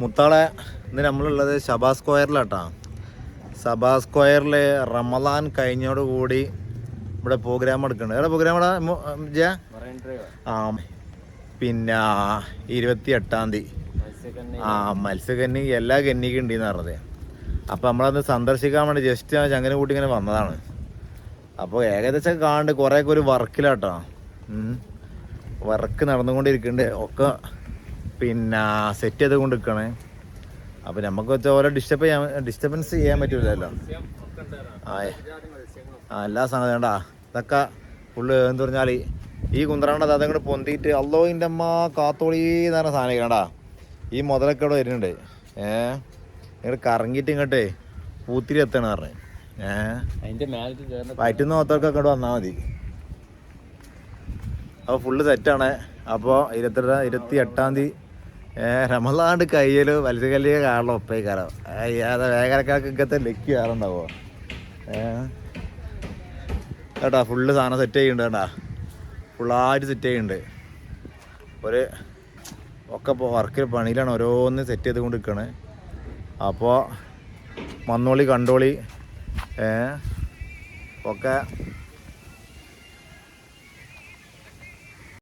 മുത്താളെ ഇന്ന് നമ്മളുള്ളത് ഷബാ സ്ക്വയറിലാട്ടാ. സബാ സ്ക്വയറിൽ റമദാൻ കഴിഞ്ഞോട് കൂടി ഇവിടെ പ്രോഗ്രാം എടുക്കുന്നുണ്ട് എവിടെ പ്രോഗ്രാം ജയ ആ പിന്നെ ഇരുപത്തി എട്ടാം തീയതി. ആ മത്സ്യകന്നി എല്ലാ കന്നിക്കും ഉണ്ടെന്ന് പറഞ്ഞത്. അപ്പോൾ നമ്മളത് സന്ദർശിക്കാൻ വേണ്ടി ജസ്റ്റ് ആ ചങ്ങനെ കൂട്ടി ഇങ്ങനെ വന്നതാണ്. അപ്പോൾ ഏകദേശം കാണണ്ട് കുറേയൊക്കെ ഒരു വർക്കിലാട്ടോ വർക്ക് നടന്നുകൊണ്ടിരിക്കുന്നുണ്ട് ഒക്കെ പിന്നെ സെറ്റ് ചെയ്ത് കൊണ്ട് നിൽക്കണേ അപ്പോൾ നമുക്ക് വെച്ചാൽ ഓരോ ഡിസ്റ്റർബ് ചെയ്യാൻ ഡിസ്റ്റർബൻസ് ചെയ്യാൻ പറ്റില്ലല്ലോ ആ ആ എല്ലാ സംഗതി വേണ്ടാ ഇതൊക്കെ ഫുള്ള് എന്ന് പറഞ്ഞാൽ ഈ കുന്ത്രാണ്ട അത് അങ്ങോട്ട് പൊന്തിയിട്ട് അല്ലോയിന്റെ അമ്മ കാത്തോളി എന്ന് പറഞ്ഞ സാധനം കേടാ ഈ മുതലൊക്കെ ഇവിടെ വരുന്നുണ്ട്. ഏ? ഇങ്ങോട്ട് കറങ്ങിയിട്ട് ഇങ്ങോട്ടേ പൂത്തിരി എത്തണം പറഞ്ഞു. പറ്റുന്ന മൊത്തമൊക്കെ ഇങ്ങോട്ട് വന്നാൽ മതി. അപ്പോൾ ഫുള്ള് സെറ്റാണ് അപ്പോൾ ഇരുപത്തി ഇരുപത്തി എട്ടാം തീയതി റമലാണ്ട് കയ്യിൽ കല്ലിയ കാണണം ഒപ്പേക്കാരം അയ്യാതെ വേഗരക്കാർക്ക് ഇങ്ങനത്തെ ലക്കി കയറുണ്ടാവോ? കേട്ടോ ഫുള്ള് സാധനം സെറ്റ് ചെയ്യുന്നുണ്ട് കേട്ടാ. ഫുള്ളായിട്ട് സെറ്റ് ചെയ്യുന്നുണ്ട് ഒരു ഒക്കെ ഇപ്പോൾ വർക്കിൽ പണിയിലാണ് ഓരോന്ന് സെറ്റ് ചെയ്ത് കൊണ്ട് അപ്പോൾ മന്നോളി കണ്ടോളി ഒക്കെ